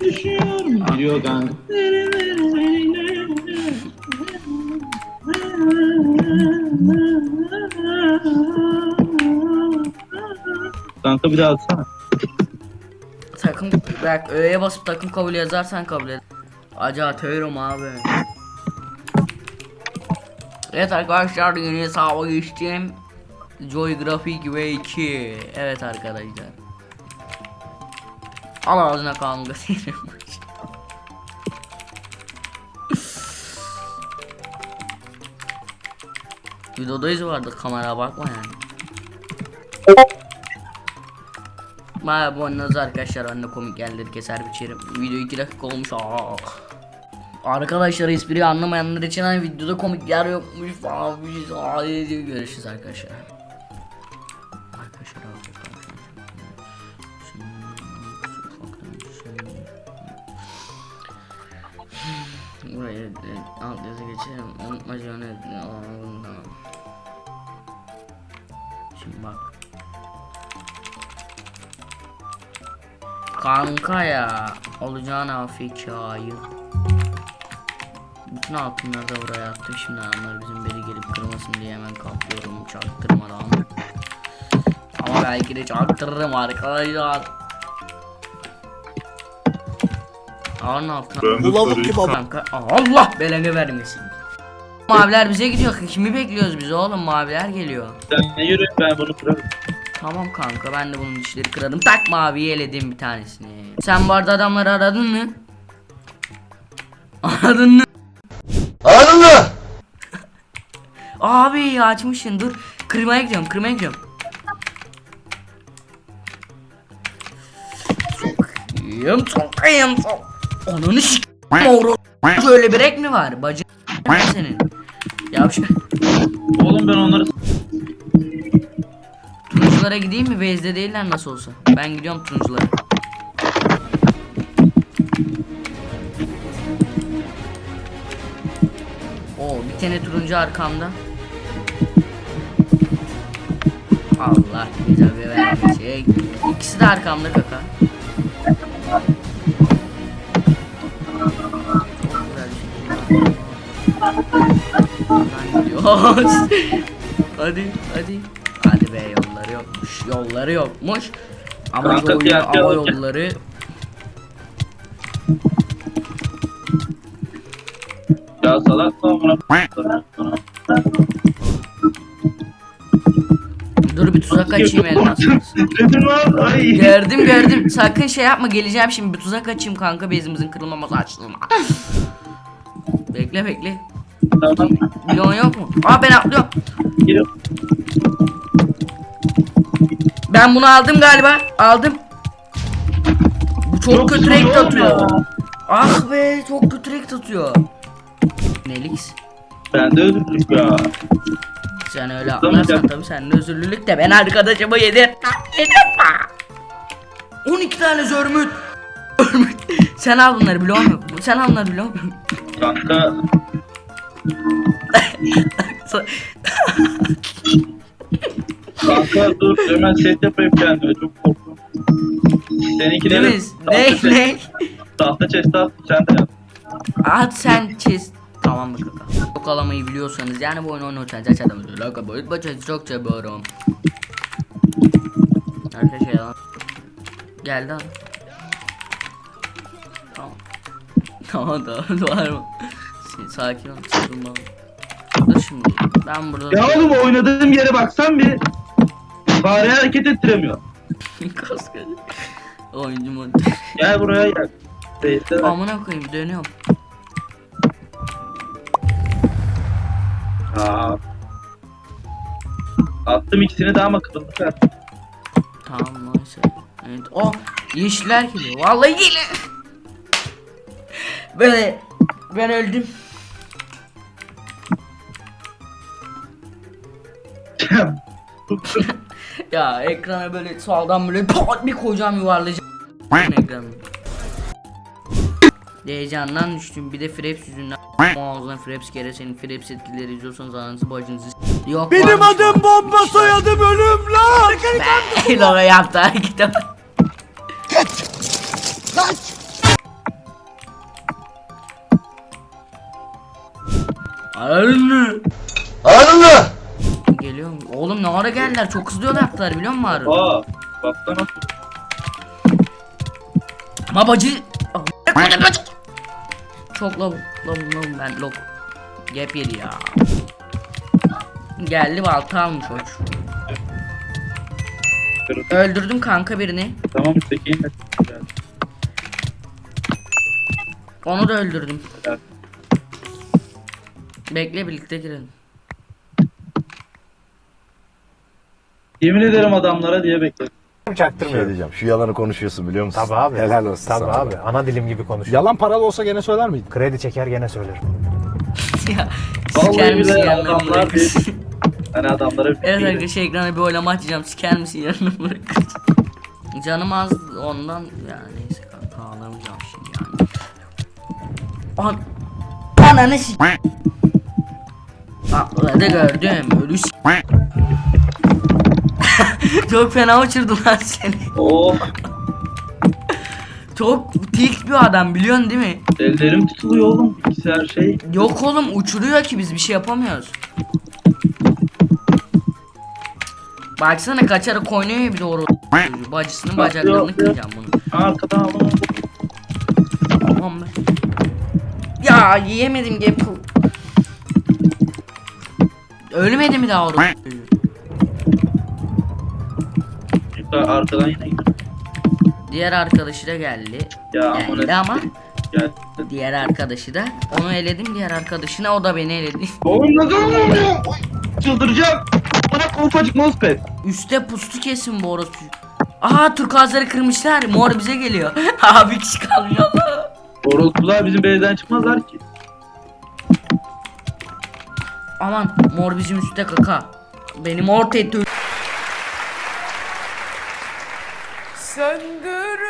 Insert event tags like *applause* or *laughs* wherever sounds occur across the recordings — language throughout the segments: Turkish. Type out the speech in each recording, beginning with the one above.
Düşüyorum. Geliyor kanka. Kanka bir daha atsana. Takım bak öğeye basıp takım kabul yazarsan kabul et. Acı atıyorum abi. Evet arkadaşlar yeni hesaba geçtim. Joy Graphic ve 2. Evet arkadaşlar. Al ağzına kanka senin. *laughs* Videodayız vardı kamera bakma yani. Baya oynarız arkadaşlar anne komik yerleri keser biçerim. Video 2 dakika olmuş. Aa. Arkadaşlar espriyi anlamayanlar için hani videoda komik yer yokmuş falan. bir şey- görüşürüz. Arkadaşlar ya olacağına fikayı. Bütün altınları da buraya attım şimdi adamlar bizim beri gelip kırmasın diye hemen kaplıyorum çaktırmadan. Ama belki de çaktırırım arkadaşlar. Ağın altına. Bu lavuk? Kanka Allah belanı vermesin. Maviler bize gidiyor. Kimi bekliyoruz biz oğlum? Maviler geliyor. Sen yürü ben bunu kırarım. Tamam kanka ben de bunun dişleri kırarım. Tak maviyi eledim bir tanesini. Sen bu arada adamları aradın mı? Aradın mı? Aradın mı? Abi açmışsın dur. Kırmaya gidiyorum kırmaya gidiyorum. Sokayım sokayım sok. Ananı s*** Moro. Şöyle bir ek mi var? Bacı senin. Yavşak. Oğlum ben onları Turunculara gideyim mi? Vezde değiller nasıl olsa. Ben gidiyorum turunculara. Oo bir tane turuncu arkamda. Allah bize bir verecek. İkisi de arkamda kaka. Güzel *laughs* hadi hadi. Hadi be yolları yokmuş. Yolları yokmuş. Ama Kanka, fiyat ama yolları ya salak Dur bir tuzak açayım elmas. Titredin lan ay. gördüm gördüm. Sakın şey yapma geleceğim şimdi bir tuzak açayım kanka bezimizin kırılmaması açlığına. bekle bekle. Milyon yok mu? Aa ben atlıyorum. Gir. Ben bunu aldım galiba. Aldım. Bu çok, Çok kötü renk atıyor. ya. Ah be çok kötü renk atıyor. Nelix. Ben de öldürdük ya. Sen öyle atlarsan tabii senin özürlülük de ben arkadaşıma. Yedirtmem. 12 tane zörmüt. Zörmüt. Sen al bunları biliyor musun? Sen al bunları biliyor musun? Kanka kanka dur hemen set yapayım kendime çok korktum. Seninki Değil de mi? Ne ne? Tahta chest at sen de yap. At sen çiz. Tamam kaka? Çok alamayı biliyorsanız yani bu oyunu oynarken gerçekten böyle laka boyut başarısı çok seviyorum. Arkadaşlar yalan. Geldi adam. *laughs* Tamam. Tamam tamam var mı? Sakin ol sıkılma. Dur şimdi ben burada Ya oğlum oynadığım yere baksan bir fare hareket ettiremiyor. *laughs* Koskoca Oyuncu mod. *laughs* Gel buraya gel. Beyte bak. Amına koyayım dönüyorum. Aa. Attım ikisini de ama kırıldı ver. Tamam neyse. Evet. O yeşiller geliyor. Vallahi geliyor. *laughs* Böyle ben öldüm. ya ekrana böyle sağdan böyle pat bir koyacağım yuvarlayacağım. Ekranı. Heyecandan düştüm. Bir de Fraps yüzünden. Ağzına Fraps kere senin Fraps etkileri izliyorsanız ananızı bacınızı Yok Benim varmış. adım bomba soyadım ölüm lan. Lan o yaptı hareketi Kaç Kaç. Anne Oğlum ne ara geldiler? Çok hızlı yol yaptılar biliyor musun Harun? Aa. Baksana. Ama bacı... Ah. Çok low, low, low ben low. Gap yedi ya. Geldi balta almış hoş. Öldürdüm kanka birini. Tamam yine. Onu da öldürdüm. Evet. Bekle birlikte girelim. Yemin ederim adamlara diye bekledim. Şey Çaktırmıyorum. diyeceğim. Şu yalanı konuşuyorsun biliyor musun? Tabii abi. Helal olsun Tabii sana. abi. Ana dilim gibi konuşuyor. Yalan paralı olsa gene söyler miydin? Kredi çeker gene söylerim. *laughs* ya Vallahi siker misin bile yanına adamlar bırakırsın? *laughs* Hani adamlara bir Evet şey- arkadaşlar ekrana bir oylama açacağım siker misin yanına bırakırsın? Canım az ondan yani neyse kanka ağlamayacağım şimdi yani. An Ananı s*** Atladı gördüm ölü s*** *laughs* Çok fena uçurdu lan seni. Oh. Çok tilt bir adam biliyorsun değil mi? Ellerim tutuluyor oğlum. Bilgisayar şey. Yok oğlum uçuruyor ki biz bir şey yapamıyoruz. Baksana kaçarak oynuyor ya bir orada. Bacısının bacaklarını kıracağım bunu. Arkadan aldım. Tamam be. Ya yiyemedim gap. Ölmedi mi daha orada? *laughs* Yukarı- Arkadan yine gidiyor. Diğer arkadaşı da geldi. Ya Geldi ama Gel. diğer arkadaşı da onu eledim diğer arkadaşına o da beni eledi. *laughs* Oğlum nasıl olmuyor? Çıldıracağım. Bana ufacık mousepad. Üste pustu kesin bu orospu. Aha turkuazları kırmışlar. Mor bize geliyor. *laughs* Abi kişi kalmıyor. Orospular bizim belediyeden çıkmazlar ki. Aman mor bizim üstte kaka. Benim orta Söndürün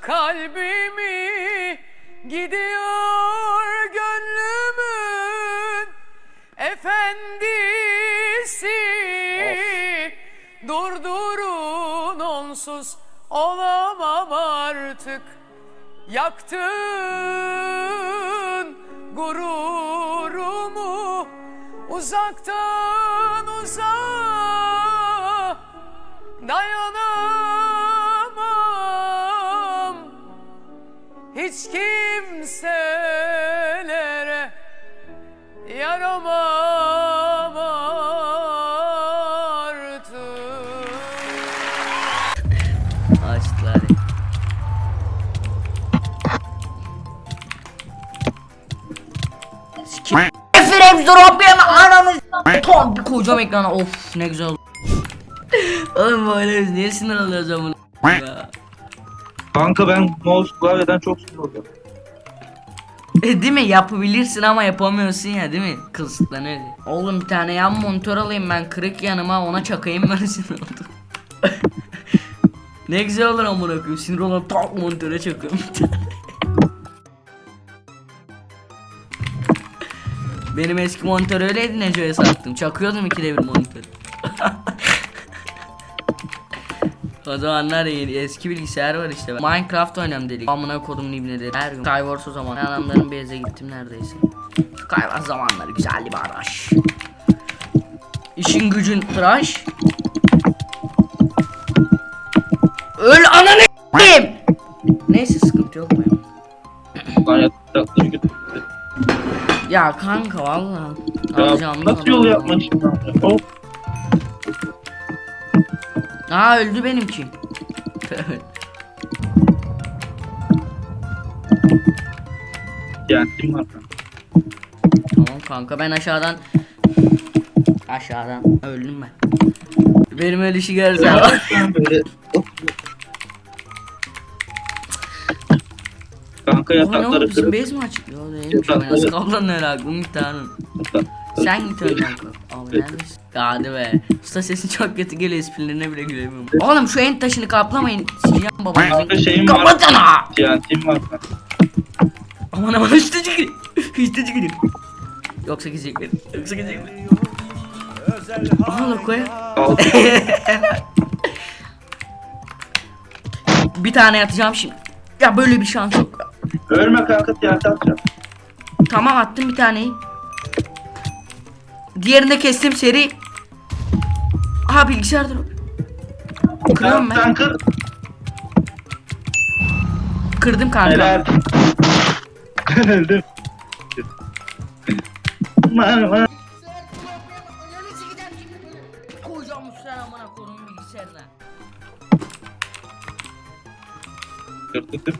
kalbimi gidiyor gönlümün efendisi. Durdurun onsuz olamam artık. Yaktın gururumu uzaktan uzağa dayanamam hiç kimselere yaramam artık. Açtılar. Sikim. Efendim yeme ananı. Tam bir koyacağım ekrana. Of ne güzel oldu. Oğlum böyle biz niye sinir alıyoruz amına ya? Kanka ben mouse klavyeden çok sinir oluyorum. E, değil mi? Yapabilirsin ama yapamıyorsun ya değil mi? Kısıtlanıyor. diye. Oğlum bir tane yan monitör alayım ben kırık yanıma ona çakayım ben *laughs* sinir oldum. ne güzel olur amına koyayım sinir olan tak monitöre çakıyorum bir tane. Benim eski monitör öyleydi Neco'ya sattım. Çakıyordum ikide bir monitör. *laughs* o zamanlar yeni eski bilgisayar var işte. Minecraft oynuyorum dedik. Amına kodum ibneleri. Her gün Skywars o zaman. Ben adamların beyze gittim neredeyse. Skywars zamanları güzeldi bir araş. İşin gücün tıraş. Öl ananı. Neyse sıkıntı yok mu? Ya kanka valla. Ya nasıl yol yapmak lan? Aa öldü benimki. Kim var tamam kanka ben aşağıdan aşağıdan öldüm ben. Benim ölüşü görsen. Ya sen *laughs* böyle. Of. Kanka ne yatakları bizim kırıp base mi açık? Yo kablanın öyle aklım bir tane. Sen git öyle kanka. Abi neredesin? Hadi be. Usta sesin çok kötü geliyor esprilerine bile gülemiyorum. Oğlum şu en taşını kaplamayın. Kanka babanızın. var. Kapatana! TNT'm var. Aman aman üstü çıkıyor. Üstü çıkıyor. Yoksa gidecek beni. Yoksa gidecek beni. Aha lokoya. *laughs* Al. Bir tane atacağım şimdi. Ya böyle bir şans yok. Ölme kanka TNT atacağım. Tamam attım bir taneyi. Diğerini kestim seri. Aha bilgisayar dur. Kırıyorum ben. Sen kır. Kırdım kanka. Helal. *laughs* Öldüm. Man, man. Koyacağım sen amına koyduğum bilgisayarına. Kırdım.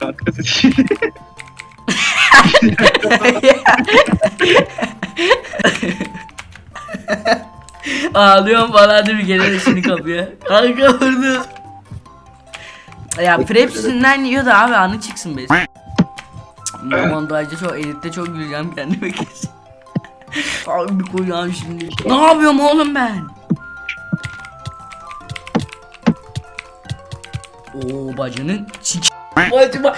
Kanka sıçayım. *laughs* *laughs* Ağlıyorum falan değil mi? Gene şimdi kapıya. Kanka vurdu. Ya Preps'inden yiyor da abi anı çıksın be. Montajda çok editte çok güleceğim kendime kesin. Abi bir koyacağım şimdi. Ne yapıyorum oğlum ben? Oo bacının çik. Bacıma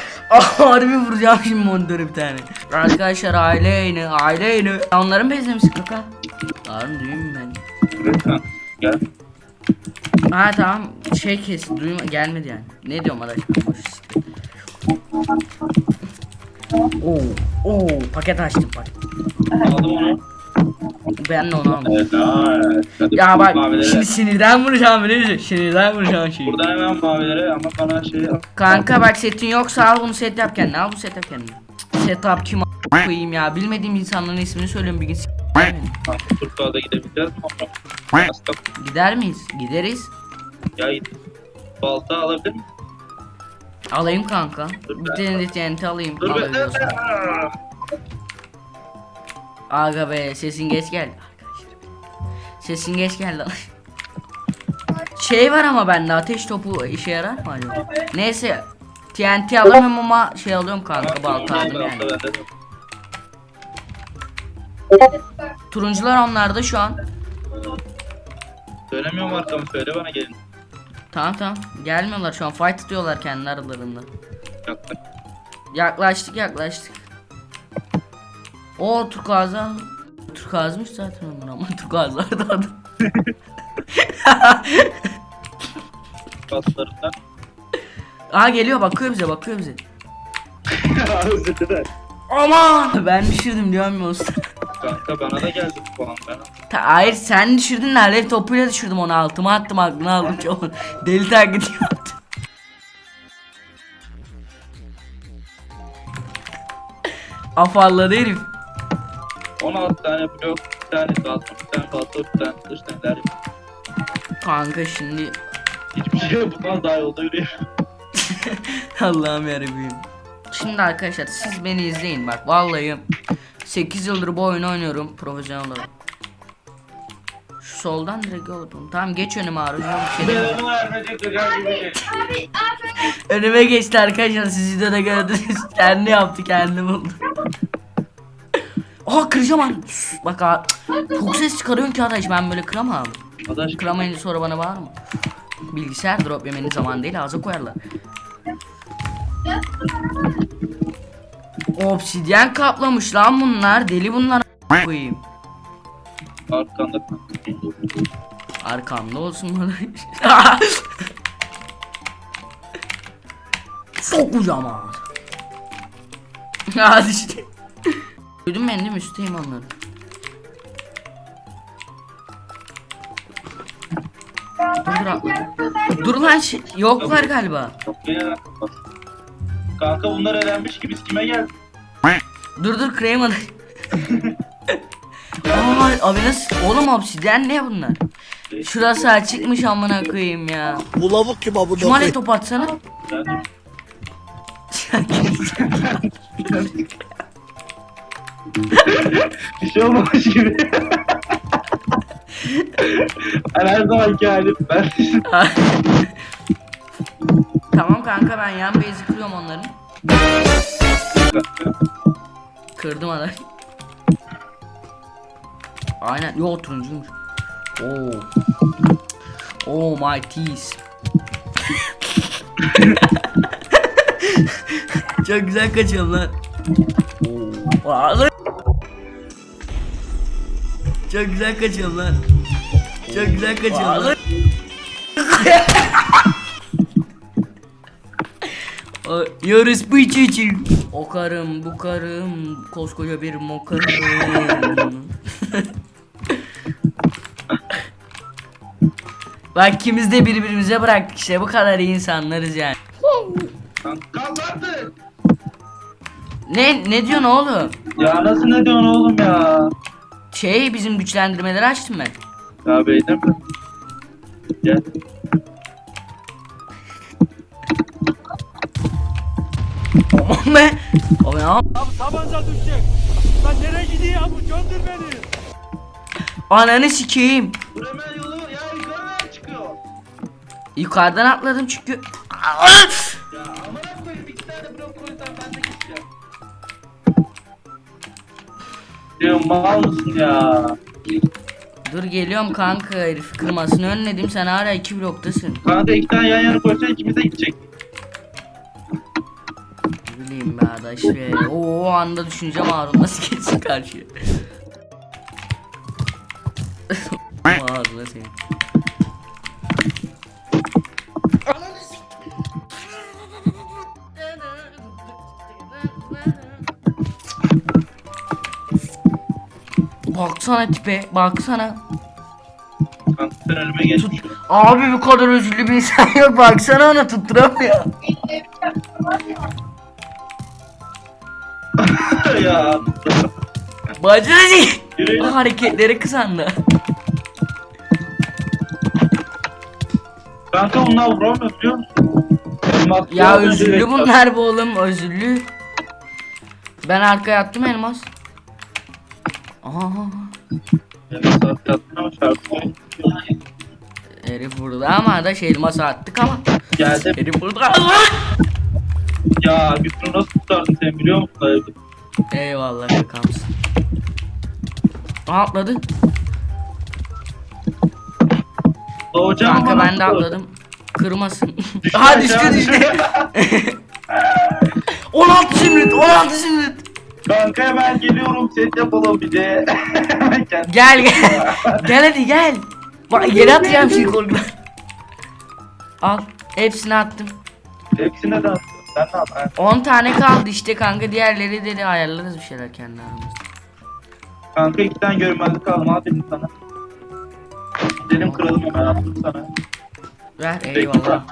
harbi vuracağım şimdi monitöre bir tane. Arkadaşlar aile yayını, aile yayını. Onların bezle misin kaka? Harun duyuyor kanka. Gel. Ha tamam şey kes duyma gelmedi yani. Ne diyorum adaş ben boş siktir. Oo, oo paket açtım paket. Aldım onu. Ben de onu aldım. Evet. evet. Hadi Ya bak mavilere. şimdi sinirden vuracağım biliyor musun? Sinirden vuracağım şeyi. Buradan hemen mavilere ama bana şey. Kanka bak setin yoksa al bunu set yap kendine. Al bu set yap kendine. Setup kim a- koyayım ya. Bilmediğim insanların ismini söylüyorum bir gün Turkuaz'a gidebileceğiz mi? Hasta. Gider miyiz? Gideriz. Ya. Balta alabilir miyim? Alayım kanka. Dur Bir ben- tane de TNT alayım. Dur be. Alabiliyorsan. Aga be sesin geç geldi. Sesin geç geldi. *laughs* şey var ama bende ateş topu işe yarar mı acaba? Neyse TNT alamıyorum ama şey alıyorum kanka balta aldım yani. Turuncular onlarda şu an. Söylemiyorum arkamı söyle bana gelin. Tamam tamam gelmiyorlar şu an fight tutuyorlar kendi aralarında. Yaklaş. Yaklaştık yaklaştık. O turkuaz'a Turkuazmış zaten onlar ama turkuazlar da adam. Baslarından. Aa geliyor bakıyor bize bakıyor bize. *laughs* Aman ben düşürdüm diyorum ya usta. Kanka bana da geldi bu puan ben. Ta- Hayır sen düşürdün de alev topuyla düşürdüm onu altıma attım aklını aldım çok. *laughs* Deli taklidi yaptım. *laughs* Afalladı herif. 16 tane blok, bir tane balta, bir tane balta, bir tane kılıç neler yok. Kanka şimdi Hiçbir şey yapılmaz daha yolda yürüyor. *laughs* Allah'ım yarabbim. Şimdi arkadaşlar siz beni izleyin bak vallahi 8 yıldır bu oyunu oynuyorum profesyonel olarak. Şu soldan direkt yapalım. Tamam geç önüme Harun. bir şey demiyorum. Hocam gibi. Önüme geçti arkadaşlar siz videoda gördünüz. *laughs* kendi yaptı kendi buldu. Aa kıracağım lan. Sus, Bak ha. Çok ses çıkarıyorsun ki arkadaş ben böyle kıramam. Adaş Kıramayınca sonra bana bağırma. Bilgisayar drop yemenin zamanı değil ağza koyarlar. Obsidyen kaplamış lan bunlar. Deli bunlar a- koyayım. arkanda Arkamda olsun bana. *laughs* Sokacağım ağzı. *laughs* Hadi işte. Duydun beni değil mi? Üstteyim onları. Dur dur atla. Dur lan şey- yoklar galiba. Kanka bunlar elenmiş gibi kime geldi? Dur dur Kramer. *laughs* Aa, abi nasıl? Oğlum obsidyen ne bunlar? Şurası açıkmış amına koyayım ya. Bu lavuk kim abone Cumali top atsana. Bir şey olmamış gibi. ben her zamanki halim. Ben tamam kanka ben yan base'i kırıyorum onların. Kırdım adam. Aynen. Yo turuncuymuş. Oo. Oh my teeth. *laughs* Çok güzel kaçıyorum lan. Çok güzel kaçıyorum lan. Çok güzel kaçıyorum lan. *laughs* Yarıs bu için. O karım bu karım koskoca bir mokarım. *laughs* Bak ikimiz de birbirimize bıraktık işte bu kadar iyi insanlarız yani. Artık. Ne ne diyorsun oğlum? Ya nasıl ne diyorsun oğlum ya? Şey bizim güçlendirmeleri açtım ben. Ya beydin mi? Gel. Aman be. Abi ya. Tabanca düşecek. Lan nereye gidiyor ya bu? Göndür beni. Ananı sikeyim. Dur hemen yolu ya yukarı çıkıyor. Yukarıdan atladım çünkü. Ya amına koyayım iki tane blok koysan ben de geçeceğim. Diyorum mal mısın ya? Dur geliyorum kanka herif kırmasını önledim sen hala iki bloktasın. Kanka iki tane yan yana koysan ikimiz de gidecek. Bileyim be. Oo, o anda düşüneceğim Harun nasıl geçsin karşıya. Ağzına senin. Baksana tipe, baksana. Sen önüme geçmiş. Abi bu kadar özürlü bir insan yok. Baksana ona tutturamıyor. Ya. Yürü. Ah, Hareketleri kısandı. Kanka bunlar vuramıyor biliyor musun? Elmas Ya özürlü direkt- bunlar bu oğlum özürlü. Ben arkaya attım elmas. Aha. Elmas attı ama şarkı. Herif vurdu ama da şey elmas attık ama. Geldi. Herif vurdu. Ya Güçlü nasıl kurtardın sen biliyor musun? Eyvallah kakamsın. Aha atladı. Doğacağım Kanka ben de atladım. Kırmasın. *laughs* Aha düştü düştü. 16 zümrüt 16 zümrüt. Kanka hemen geliyorum set yapalım bir de. *laughs* Gel gel. *laughs* gel hadi gel. Bak yere atacağım şimdi korkudan. Al. Hepsini attım. Hepsine de attım. Sen de at. ha. 10 tane kaldı işte kanka diğerleri dedi ayarlarız bir şeyler kendi aramızda. Kanka iki tane görünmezlik kaldım al dedim sana. Gidelim kıralım hemen attım sana. Ver eyvallah.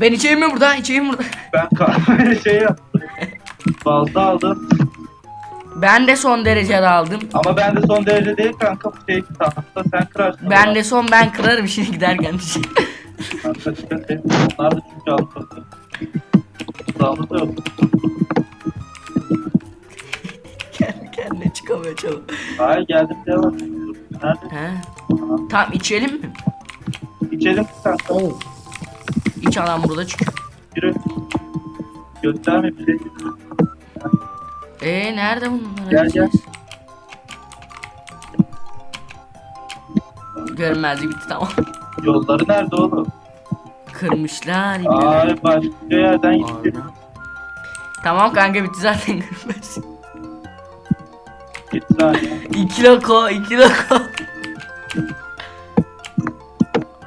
Ben içeyim mi burada? İçeyim burada. Ben kahve *laughs* şey yaptım. Fazla aldım. Ben de son derecede aldım. Ama ben de son derece değil kanka bu şey tahta sen kırarsın. Ben de son ben kırarım *laughs* şimdi giderken. Kanka dikkat et. Onlar da çünkü aldı. Sağlık yok. Kendi kendine çıkamıyor çabuk. Hayır geldim devam. Nerede? He. Tamam içelim mi? İçelim kanka. Oo. İç adam burada çık. Yürü. Gösterme bir şey. Ee nerede bunlar? Gel, gel. Görünmezlik bitti tamam. Yolları nerede oğlum? Kırmışlar ipleri. Ay başka yerden gitti. Tamam kanka bitti zaten görünmez. Git saniye. İki loko, iki loko.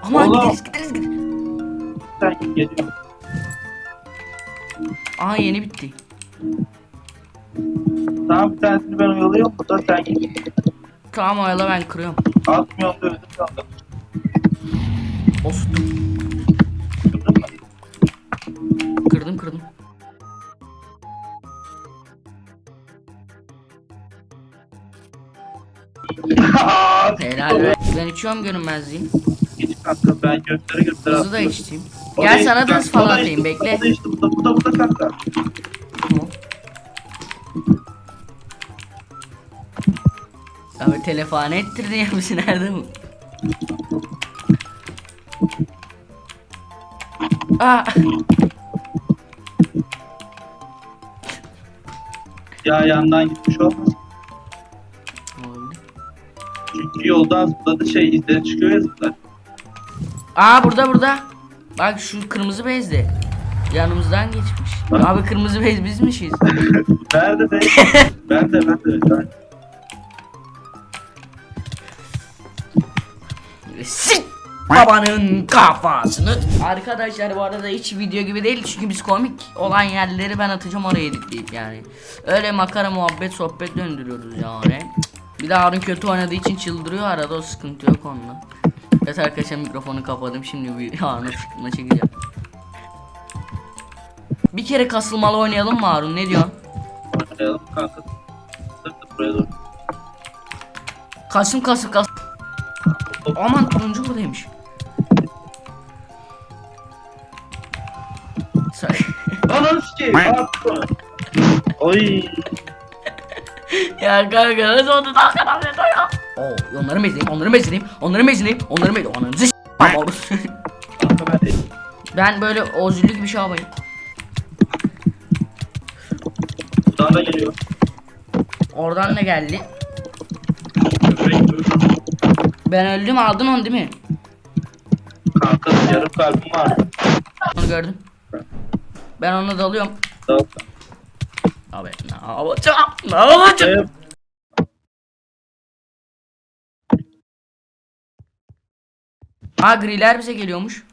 Aman Oğlum. gideriz gideriz gideriz. Sen git. Aa yeni bitti. Tamam bir tanesini ben oyalıyorum. Burada sen git. Tamam oyala ben kırıyorum. Atmıyorum da öldüm sandım. Of kırdım kırdım. *laughs* Helal be. Ben içiyorum görünmezliği. Git kanka ben göstere göstere Hızlı da atıyorum. içtim. O Gel da sana da hız o falan da atayım işte, bekle. O da işte bu da bu da bu da kanka. Abi telefone ettirdin ya bizi nerede bu? Aa, Ya yandan gitmiş olmaz. Oldu. Çünkü yoldan zıpladı şey izleri çıkıyor ya zıplar. Aa burada burada. Bak şu kırmızı bezde. Yanımızdan geçmiş. Abi kırmızı bez bizmişiz. *laughs* Nerede de? ben de ben de. Ben... Sik! Babanın kafasını. Arkadaşlar bu arada hiç video gibi değil çünkü biz komik olan yerleri ben atacağım oraya editleyip yani. Öyle makara muhabbet sohbet döndürüyoruz yani. Bir de Harun kötü oynadığı için çıldırıyor arada o sıkıntı yok onunla. Evet arkadaşlar mikrofonu kapadım şimdi bir *laughs* Harun'a çıkma çekeceğim. Bir kere kasılmalı oynayalım mı Harun ne diyorsun? Oynayalım kanka. Sırtı buraya doğru. Kasım kasım kas. Aman turuncu buradaymış. Sikeyim. Attı. Oy. ya kanka nasıl oldu daha kadar ne ya? Oo, onları mezleyeyim, onları mezleyeyim, onları mezleyeyim, onları mezleyeyim, onları s***. *laughs* Kanka ben böyle ozüllü gibi şey yapayım. Buradan da geliyor. Oradan ne geldi? Ben öldüm aldın onu değil mi? Kanka yarım kalbim var. Onu gördüm. Ben ona dalıyorum. Dal. Abi ne yapacağım? Ne yapacağım? Ee, Ha griler bize geliyormuş.